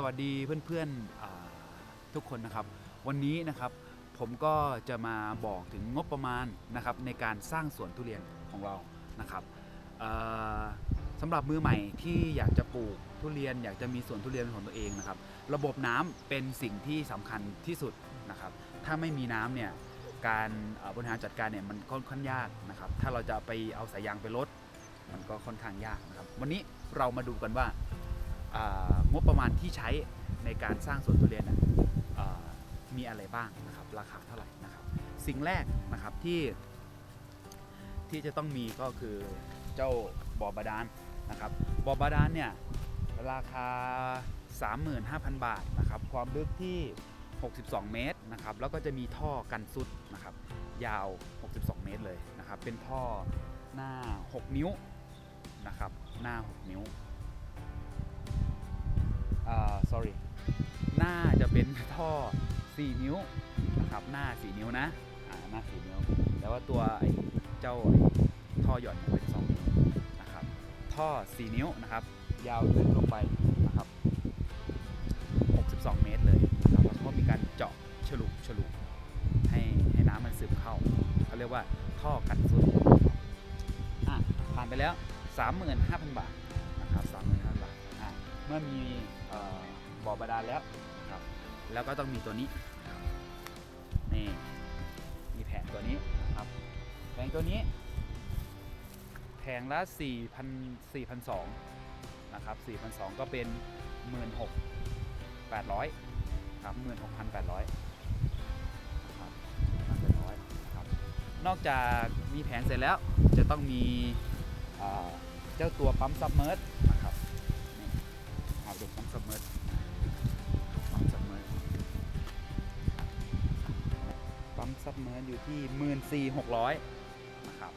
สวัสดีเพื่อนๆทุกคนนะครับ วันนี้นะครับผมก็จะมาบอกถึงงบประมาณนะครับในการสร้างสวนทุเรียนของเรานะครับสำหรับมือใหม่ที่อยากจะปลูกทุเรียน อยากจะมีสวนทุเรียนเป็นของตัวเองนะครับ ระบบน้ำเป็นสิ่งที่สำคัญที่สุดนะครับ ถ้าไม่มีน้ำเนี่ยการบริหารจัดการเนี่ยมันค่อนข้างยากนะครับ ถ้าเราจะไปเอาสายยางไปลดมันก็ค่อนข้างยากนะครับ วันนี้เรามาดูกันว่า งบประมาณที่ใช้ในการสร้างสวนทุเรียนมีอะไรบ้างนะครับราคาเท่าไหร่นะครับ สิ่งแรกนะครับที่ที่จะต้องมีก็คือเจ้าบ่อบาดาลนะครับบ่อบาดาลเนี่ยราคา 35,000 บาทนะครับความลึกที่ 62 เมตรนะครับแล้วก็จะมีท่อกันซุดนะครับยาว 62 เมตรเลยนะครับเป็นท่อหน้า 6 นิ้วนะครับหน้า 6 นิ้ว sorry หน้าจะเป็นท่อ 4 นิ้วนะครับหน้า 4 นิ้วนะอ่าหน้า 4 นิ้ว แต่ว่าตัวไอ้เจ้าท่อหย่อนเนี่ยเป็น 2 นิ้วนะครับท่อ 4 นิ้วนะครับยาวลึกลงไปนะครับ 62 เมตรเลยนะครับแล้วก็มีการเจาะฉลุฉลุให้ให้น้ำมันซึมเข้าเขาเรียกว่าท่อกันซุดอะผ่านไปแล้ว 35,000 บาทนะครับ35,000 บาทอะเมื่อมี เอ่อบ่อบาดาลแล้วนะครับแล้วก็ต้องมีตัวนี้นะครับนี่มีแผงตัวนี้นะครับแผงตัวนี้แผงละ 4,000 4,200นะครับ4,200 ก็เป็น 16,800ครับ16,800นะครับ1,800นะครับนอกจากมีแผงเสร็จแล้วจะต้องมีเจ้าตัวปั๊มซับเมอร์นะครับ เอาดูปั๊มซับเมอร์ปั๊มซับเมอปั๊มซับเมอร์อยู่ที่หมื่นสี่หกร้อยนะครับ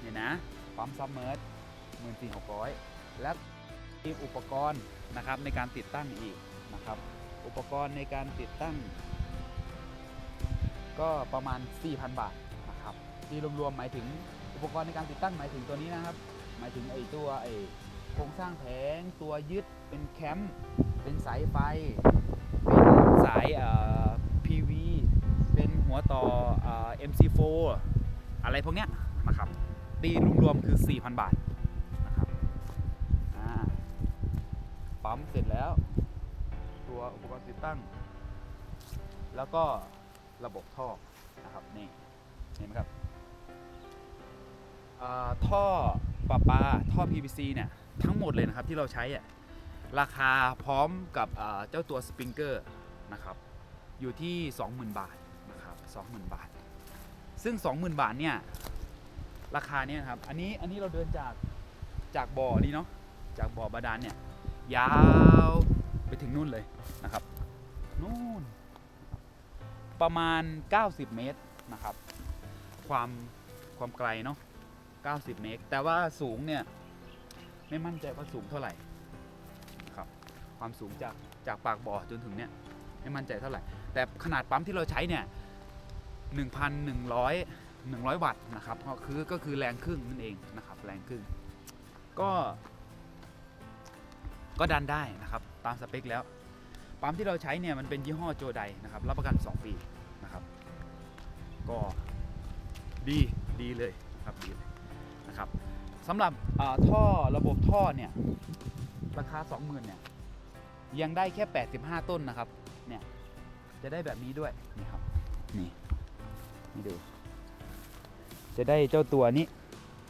เนี่ยนะปั๊มซับเมอร์หมื่นสี่หกร้อยและมีอุปกรณ์นะครับในการติดตั้งอีกนะครับ อุปกรณ์ในการติดตั้ง ก็ประมาณ 4,000 บาทนะครับที่รวมๆหมายถึงอุปกรณ์ในการติดตั้งหมายถึงตัวนี้นะครับ หมายถึงไอ้ตัวไอ้โครงสร้างแผงตัวยึด เป็นแคมป์เป็นสายไฟ เป็นสายเอ่อ PV เป็นหัวต่อเอ่อ MC4 อะไรพวกเนี้ยนะครับตีรวมๆคือ 4,000 บาทนะครับปั๊มเสร็จแล้ว ตัวอุปกรณ์ติดตั้ง แล้วก็ระบบท่อนะครับนี่เห็นไหมครับท่อประปา ท่อ PVC เนี่ย ทั้งหมดเลยนะครับที่เราใช้อะ ราคาพร้อมกับเจ้าตัวสปริงเกอร์นะครับอยู่ที่ 20,000 บาทนะครับ20,000 บาท ซึ่ง 20,000 บาทเนี่ยราคาเนี่ยครับอันนี้อันนี้เราเดินจากจากบ่อนี้เนาะจากบ่อบาดาลเนี่ยยาวไปถึงนู่นเลยนะครับนู่นประมาณ 90 เมตรนะครับ ความความไกลเนาะ90 เมตร แต่ว่าสูงเนี่ย ไม่มั่นใจว่าสูงเท่าไหร่ ความสูงจากจากปากบ่อจนถึงเนี่ยไม่มั่นใจเท่าไหร่ แต่ขนาดปั๊มที่เราใช้เนี่ย1,100 100 วัตต์นะครับก็คือก็คือแรงครึ่งนั่นเองนะครับแรงครึ่งก็ก็ดันได้นะครับตามสเปคแล้วปั๊มที่เราใช้เนี่ยมันเป็นยี่ห้อโจไดนะครับรับประกัน 2 ปีนะครับ ก็ดีดีเลยครับดีเลยนะครับสำหรับอ่อท่อระบบท่อเนี่ยราคา 20,000เนี่ย ยังได้แค่ 85 ต้นนะครับ เนี่ย จะได้แบบนี้ด้วย นี่ครับ นี่ นี่ดู จะได้เจ้าตัวนี้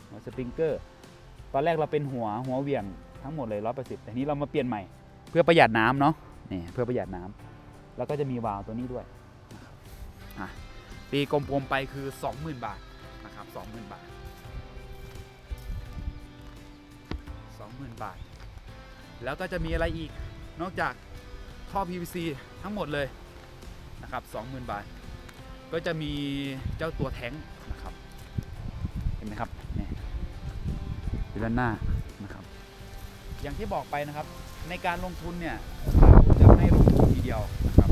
หัวสปริงเกอร์ ตอนแรกเราเป็นหัวหัวเวียงทั้งหมดเลย180แต่นี้เรามาเปลี่ยนใหม่ เพื่อประหยัดน้ำเนาะ นี่ เพื่อประหยัดน้ำแล้วก็จะมีวาล์วตัวนี้ด้วยนะครับอะตีกลมๆไปคือ 20,000 บาทนะครับ20,000 บาท 20,000 บาท แล้วก็จะมีอะไรอีก นอกจากท่อ PVC ทั้งหมดเลยนะครับ20,000 บาท ก็จะมีเจ้าตัวแท้งนะครับ เห็นไหมครับนี่อยู่ด้านหน้านะครับ อย่างที่บอกไปนะครับ ในการลงทุนเนี่ยเราจะไม่ลงทุนทีเดียวนะครับ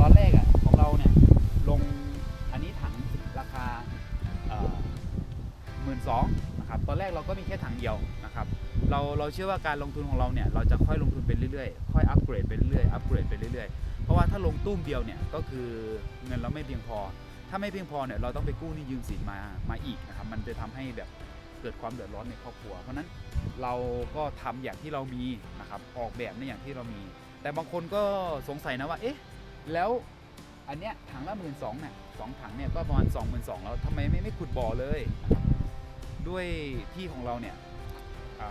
ตอนแรกอะของเราเนี่ยลงอันนี้ถังราคาหมื่นสอง นะครับตอนแรกเราก็มีแค่ถังเดียวนะครับเราเราเชื่อว่าการลงทุนของเราเนี่ยเราจะค่อยลงทุนไปเรื่อยๆ ค่อยอัพเกรดไปเรื่อยๆอัปเกรดไปเรื่อยๆ เพราะว่าถ้าลงตุ้มเดียวเนี่ยก็คือเงินเราไม่เพียงพอ ถ้าไม่เพียงพอเนี่ยเราต้องไปกู้นี่ยืมสินมามาอีกนะครับมันจะทำให้แบบเกิดความเดือดร้อนในครอบครัว เพราะนั้นเราก็ทำอย่างที่เรามีนะครับออกแบบในอย่างที่เรามี แต่บางคนก็สงสัยนะว่าเอ๊ะแล้วอันเนี้ยถังละหมื่นสองเนี่ยสองถังเนี่ยก็ประมาณสองหมื่นสองแล้วทำไมไม่ไม่ขุดบ่อเลยนะ ด้วยที่ของเราเนี่ย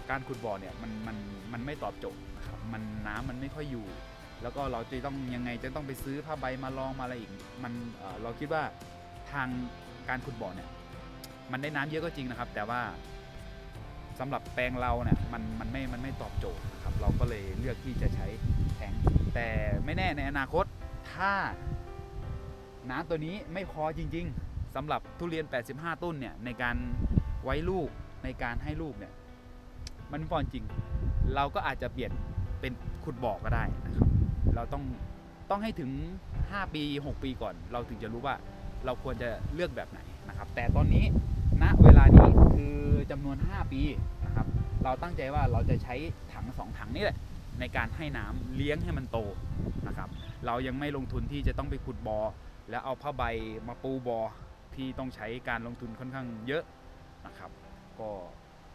การขุดบ่อเนี่ยมันมันมันไม่ตอบโจทย์นะครับมันน้ำมันไม่ค่อยอยู่ แล้วก็เราจะต้องยังไงจะต้องไปซื้อผ้าใบมาลองมาอะไรอีกมันเราคิดว่าทางการขุดบ่อเนี่ยมันได้น้ำเยอะก็จริงนะครับ แต่ว่าสำหรับแปลงเราเนี่ยมันมันไม่มันไม่ตอบโจทย์นะครับเราก็เลยเลือกที่จะใช้แทงแต่ไม่แน่ในอนาคตถ้าน้ำตัวนี้ไม่พอจริง ๆสำหรับทุเรียน 85 ต้นเนี่ยในการ ไว้ลูกในการให้ลูกเนี่ยมันไม่พอจริง เราก็อาจจะเปลี่ยนเป็นขุดบ่อก็ได้นะครับ เราต้องต้องให้ถึง 5 ปี 6 ปีก่อน เราถึงจะรู้ว่าเราควรจะเลือกแบบไหนนะครับ แต่ตอนนี้ณเวลานี้คือจำนวน 5 ปีนะครับ เราตั้งใจว่าเราจะใช้ถัง 2 ถังนี่แหละในการให้น้ำเลี้ยงให้มันโตนะครับ เรายังไม่ลงทุนที่จะต้องไปขุดบอ่อแล้วเอาผ้าใบมาปูบอ่อที่ต้องใช้การลงทุนค่อนข้างเยอะ นะครับ ก็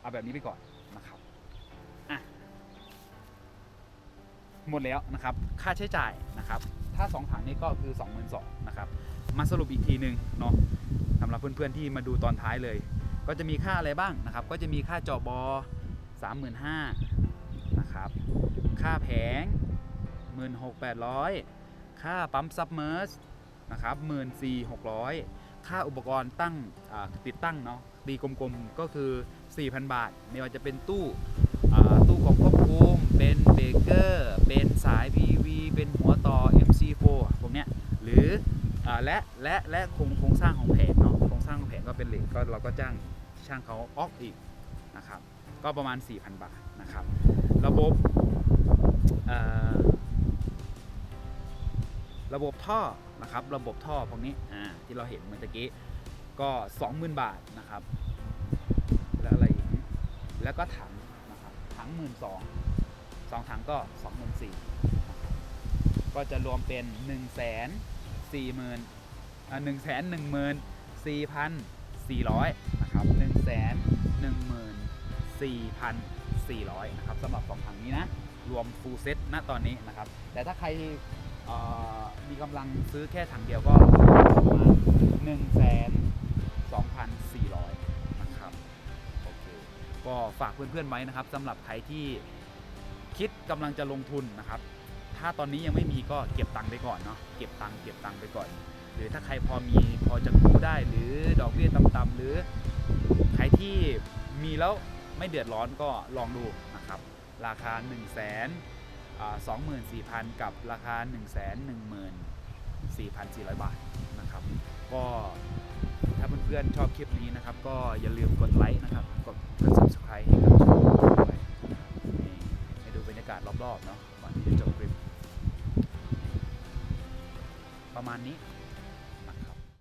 เอาแบบนี้ไปก่อนนะครับอะหมดแล้วนะครับ ค่าใช้จ่ายนะครับ ถ้า 2 ถังนี้ก็คือ 22,000นะครับ มาสรุปอีกทีหนึ่งเนาะสำหรับเพื่อนๆที่มาดูตอนท้ายเลย ก็จะมีค่าอะไรบ้างนะครับ ก็จะมีค่าเจาะบอ35,000นะครับ ค่าแผง 16,800 ค่าปั๊มซับเมอร์สนะครับ 14,600 ค่าอุปกรณ์ตั้งติดตั้งเนาะ ตีกลมๆ ก็คือ 4,000 บาท ไม่ว่าจะเป็นตู้ตู้กล่องควบคุม เป็นเบเกอร์ เป็นสาย PV เป็นหัวต่อ MC4 พวกเนี้ย หรืออและและและโครงโครงสร้างของแผงเนาะ โครงสร้างของแผงก็เป็นเหล็กก็เราก็จ้างช่างเขาออกอีกนะครับ ก็ประมาณ 4,000 บาทนะครับ ระบบระบบท่อนะครับ ระบบท่อพวกนี้อ่าที่เราเห็นเมื่อกี้ ก็ 20,000 บาทนะครับ แล้วอะไรอีกแล้วก็ถังนะครับถังหมื่นสองสองถังก็สองหมื่นสี่ก็จะรวมเป็นหนึ่งแสนสี่หมื่นหนึ่งแสนหนึ่งหมื่นสี่พันสี่ร้อยนะครับหนึ่งแสนหนึ่งหมื่นสี่พันสี่ร้อยนะครับสำหรับสองถังนี้นะ รวมฟูลเซ็ตณตอนนี้นะครับ แต่ถ้าใครมีกำลังซื้อแค่ถังเดียวก็ประมาณหนึ่งแสน สองพันสี่ร้อยนะครับ โอเค ก็ฝากเพื่อนๆไว้นะครับสำหรับใครที่คิดกำลังจะลงทุนนะครับ ถ้าตอนนี้ยังไม่มีก็เก็บตังค์ไปก่อนเนาะ เก็บตังค์เก็บตังค์ไปก่อน หรือถ้าใครพอมีพอจะกู้ได้หรือดอกเบี้ยต่ำๆหรือใครที่มีแล้วไม่เดือดร้อนก็ลองดูนะครับ ราคา1 2 4 0 0 0 กับราคา 1 1 4 4 0 0 บาทนะครับ ก็ ถ้าเพื่อนๆชอบคลิปนี้นะครับ ก็อย่าลืมกดไลค์นะครับ กดกด subscribe ให้กับช่องด้วยให้ดูบรรยากาศรอบๆเนาะก่อนที่จะจบคลิป ประมาณนี้